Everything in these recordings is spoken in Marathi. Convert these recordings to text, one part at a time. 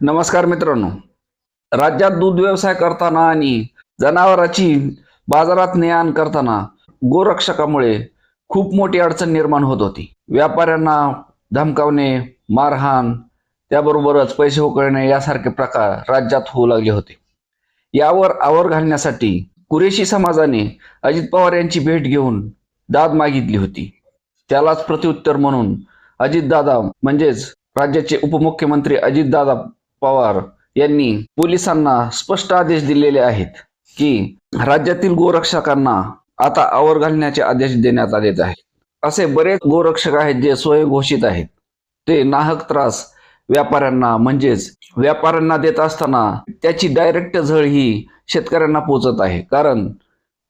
नमस्कार मित्रांनो. राज्यात दूध व्यवसाय करताना आणि जनावरांची बाजारात ने आण करताना गोरक्षकामुळे खूप मोठी अडचण निर्माण होत होती. व्यापाऱ्यांना धमकावणे मारहाण त्याबरोबरच पैसे उकळणे यासारखे प्रकार राज्यात होऊ लागले होते. यावर आवर घालण्यासाठी कुरेशी समाजाने अजित पवार यांची भेट घेऊन दाद मागितली होती. त्यालाच प्रत्युत्तर म्हणून अजितदादा म्हणजेच राज्याचे उपमुख्यमंत्री अजितदादा पवार यांनी पोलिसांना स्पष्ट आदेश दिलेले आहेत की राज्यातील गोरक्षकांना आता आवर घालण्याचे आदेश देण्यात आलेत आहेत. असे बरेच गोरक्षक आहेत जे स्वयंघोषित आहेत. ते नाहक त्रास व्यापाऱ्यांना म्हणजेच व्यापाऱ्यांना देत असताना त्याची डायरेक्ट झळ ही शेतकऱ्यांना पोचत आहे. कारण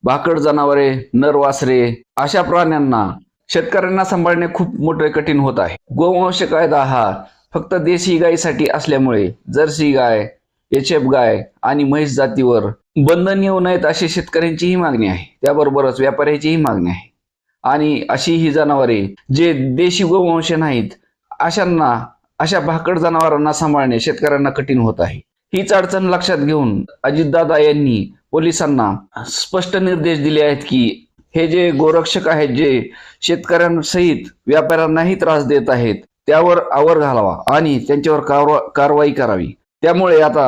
भाकड जनावरे नर वासरे अशा प्राण्यांना शेतकऱ्यांना सांभाळणे खूप मोठे कठीण होत आहे. गोवंश कायदा हा फक्त देशी गायीसाठी असल्यामुळे जर्सी गाय एच एफ गाय आणि म्हैस जातीवर बंधन येऊ नयेत अशी शेतकऱ्यांचीही मागणी आहे. त्याबरोबरच व्यापाऱ्याचीही मागणी आहे. आणि अशी ही जनावरे जे देशी गोवंश नाहीत अशांना अशा भाकड जनावरांना सांभाळणे शेतकऱ्यांना कठीण होत आहे. हीच अडचण लक्षात घेऊन अजितदादा यांनी पोलिसांना स्पष्ट निर्देश दिले आहेत की हे जे गोरक्षक आहेत जे शेतकऱ्यांसहित व्यापाऱ्यांनाही त्रास देत आहेत त्यावर आवर घालावा आणि त्यांच्यावर कारवा कारवाई करावी. त्यामुळे आता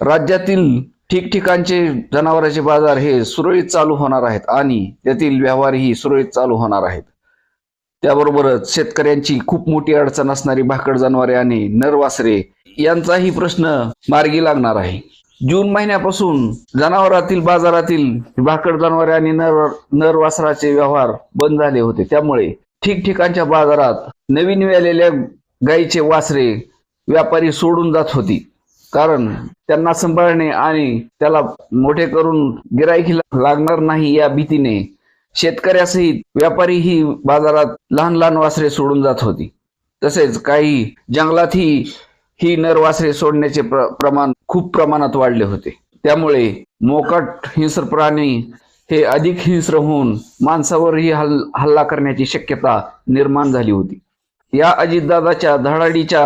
राज्यातील ठिकठिकाणचे जनावरांचे बाजार हे सुरळीत चालू होणार आहेत आणि त्यातील व्यवहारही सुरळीत चालू होणार आहेत. त्याबरोबरच शेतकऱ्यांची खूप मोठी अडचण असणारी भाकड जनावरे आणि नरवासरे यांचाही प्रश्न मार्गी लागणार आहे. जून महिन्यापासून जनावरातील बाजारातील भाकड जनावरे आणि नर नरवासराचे व्यवहार बंद झाले होते. त्यामुळे ठिकठिकाणच्या बाजारात नवीन मिळालेल्या गायीचे वासरे व्यापारी सोडून जात होती. कारण त्यांना सांभाळणे आणि त्याला मोठे करून गिराईकी लागणार नाही या भीतीने शेतकऱ्यासहित व्यापारी ही बाजारात लहान लहान वासरे सोडून जात होती. तसेच काही जंगलातही ही नर वासरे सोडण्याचे प्र प्रमाण खूप प्रमाणात वाढले होते. त्यामुळे मोकट हिंसर प्राणी हे अधिक हिंस्र होऊन माणसावरही हल हल्ला करण्याची शक्यता निर्माण झाली होती. या अजितदादाच्या धडाडीच्या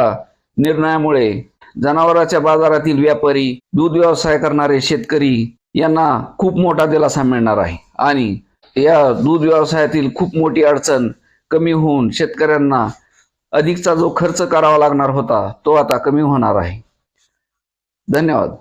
निर्णयामुळे जनावरांच्या बाजारातील व्यापारी दूध व्यवसाय करणारे शेतकरी यांना खूप मोठा दिलासा मिळणार आहे आणि या दूध व्यवसायातील खूप मोठी अडचण कमी होऊन शेतकऱ्यांना अधिकचा जो खर्च करावा लागणार होता तो आता कमी होणार आहे. धन्यवाद.